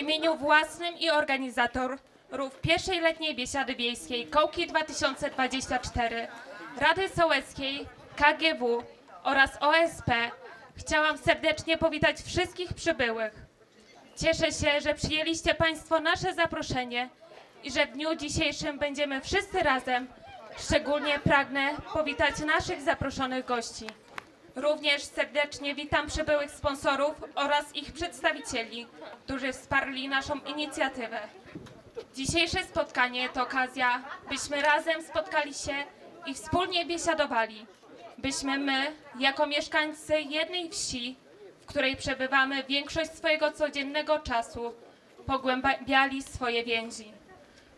imieniu własnym i organizatorów pierwszej letniej biesiady wiejskiej Kołki 2024, Rady Sołeckiej, KGW oraz OSP chciałam serdecznie powitać wszystkich przybyłych. Cieszę się, że przyjęliście Państwo nasze zaproszenie i że w dniu dzisiejszym będziemy wszyscy razem. Szczególnie pragnę powitać naszych zaproszonych gości. Również serdecznie witam przybyłych sponsorów oraz ich przedstawicieli, którzy wsparli naszą inicjatywę. Dzisiejsze spotkanie to okazja, byśmy razem spotkali się i wspólnie biesiadowali. Byśmy my, jako mieszkańcy jednej wsi, w której przebywamy większość swojego codziennego czasu, pogłębiali swoje więzi.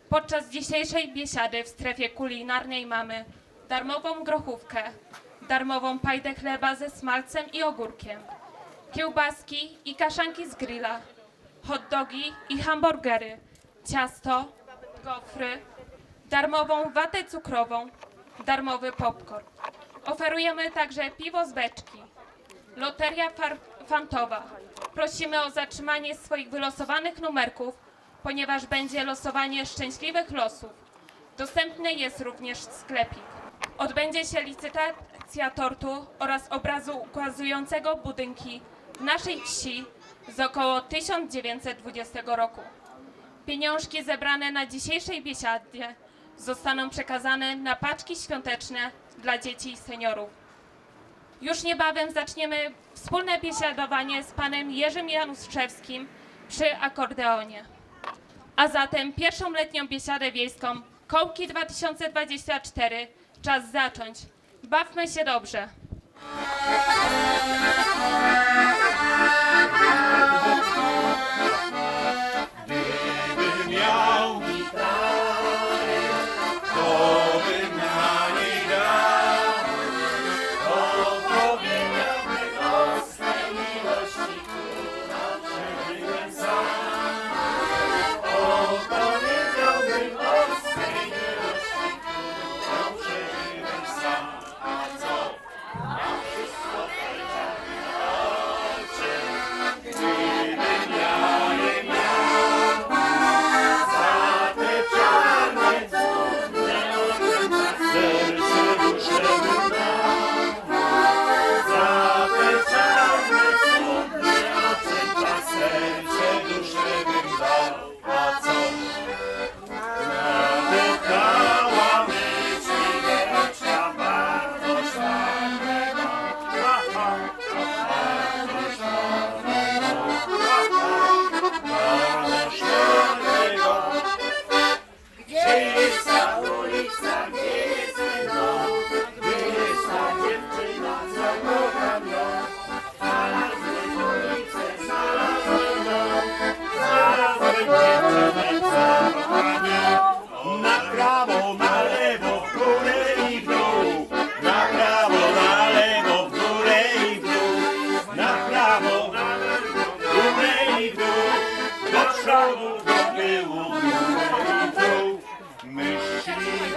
Podczas dzisiejszej biesiady w strefie kulinarnej mamy darmową grochówkę, darmową pajdę chleba ze smalcem i ogórkiem, kiełbaski i kaszanki z grilla, hot dogi i hamburgery, ciasto, gofry, darmową watę cukrową, darmowy popcorn. Oferujemy także piwo z beczki, loteria fantowa. Prosimy o zatrzymanie swoich wylosowanych numerków, ponieważ będzie losowanie szczęśliwych losów. Dostępny jest również sklepik. Odbędzie się licytacja tortu oraz obrazu ukazującego budynki naszej wsi z około 1920 roku. Pieniążki zebrane na dzisiejszej biesiadzie zostaną przekazane na paczki świąteczne dla dzieci i seniorów. Już niebawem zaczniemy wspólne biesiadowanie z panem Jerzym Januszewskim przy akordeonie. A zatem pierwszą letnią biesiadę wiejską Kołki 2024 czas zacząć. Bawmy się dobrze. Ми ще не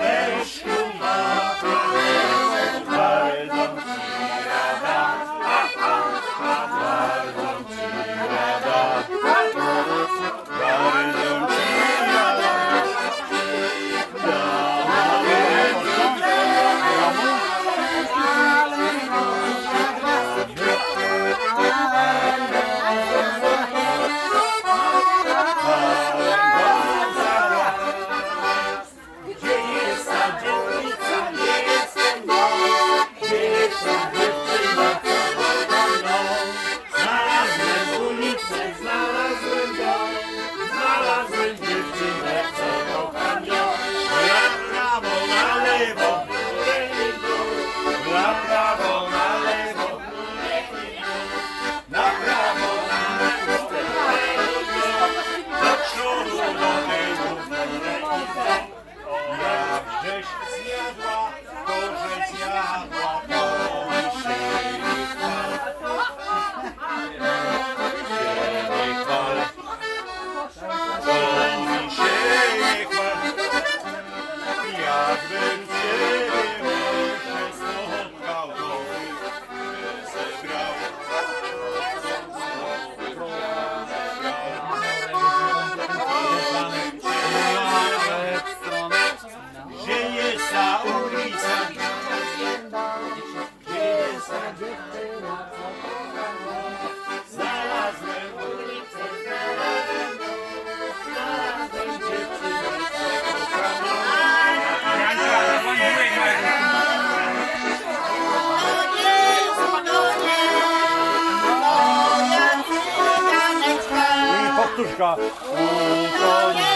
serduszka utonie.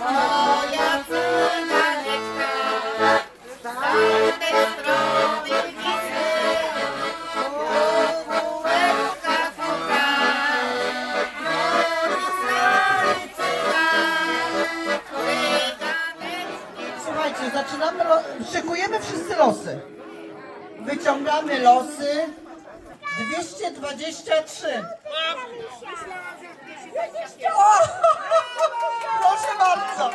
Moja cyganeczka z tamtej strony Cyganeczki Słuchajcie, zaczynamy, szykujemy wszyscy losy. Wyciągamy losy. 223. O! Proszę bardzo.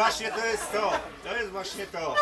Właśnie to jest to. To jest właśnie to.